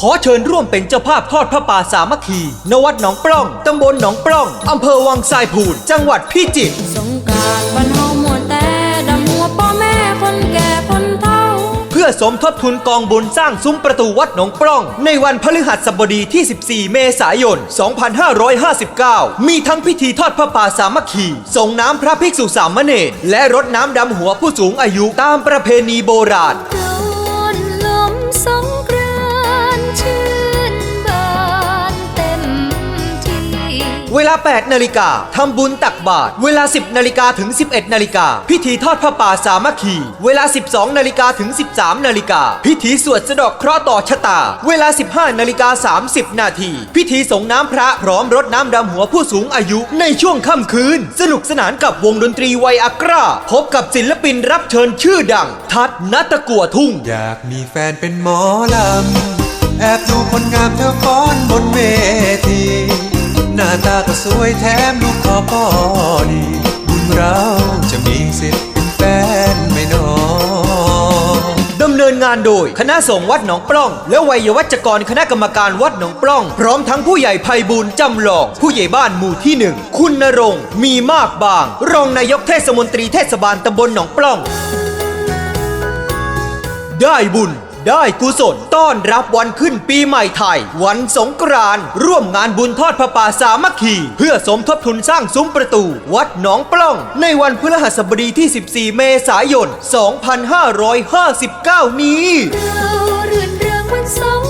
ขอเชิญร่วมเป็นเจ้าภาพทอดพระป่าสามัคคีณวัดหนองปล้อง ตำบลหนองปล้อง อำเภอวังทรายพูน จังหวัดพิจิตร สงกรารบ้านเฮามวนแต่ดำหัวพ่อแม่คนแก่คนเฒ่า เพื่อสมทบทุนกองบุญสร้างซุ้มประตูวัดหนองปล้อง ในวันพฤหัสบดีที่ 14 เมษายน 2559 มีทั้งพิธีทอดพระป่าสามัคคี ส่งน้ำพระภิกษุสามเณร และรดน้ำดำหัวผู้สูงอายุตามประเพณีโบราณโลา 8 นาฬิกาทำบุญตักบาตรเวลา 10 นาฬิกาถึง 11 นาฬิกา พิธีทอดพระป่าสามัคคี เวลา 12 นาฬิกาถึง 13 นาฬิกา พิธีสวดสะดอกเคราะห์ต่อชะตา เวลา 15 นาฬิกา 30 นาที พิธีส่งน้ำพระพร้อมรดน้ำดำหัวผู้สูงอายุ ในช่วงค่ำคืน สนุกสนานกับวงดนตรีไวอากราพบกับศิลปินรับเชิญชื่อดัง ทัดนัตะกัวทุ่ง อยากมีแฟนเป็นหมอลำ แอบดูคนงามเธอฟ้อนบนเวทีาตาก็สวยแถมลูกคอก็ดี บุญเราจะมีสิทธิ์เป็นแฟนไม่นอดำเนินงานโดย คณะสงฆ์วัดหนองปล้อง และวัยวัจกรคณะกรรมการวัดหนองปล้อง พร้อมทั้งผู้ใหญ่ไพบูลย์จำลอง ผู้ใหญ่บ้านหมู่ที่หนึ่งคุณนรงค์มีมากบาง รองนายกเทศมนตรีเทศบาลตำบลหนองปล้อง ได้บุญ ได้กุศลต้อนรับวันขึ้นปีใหม่ไทย วันสงกรานต์ร่วมงานบุญทอดพระป่าสามัคคี เพื่อสมทบทุนสร้างซุ้มประตู วัดหนองปล้อง ในวันพฤหัสบดีที่ 14 เมษายน 2559 นี้ เรารื่นเริงวันสง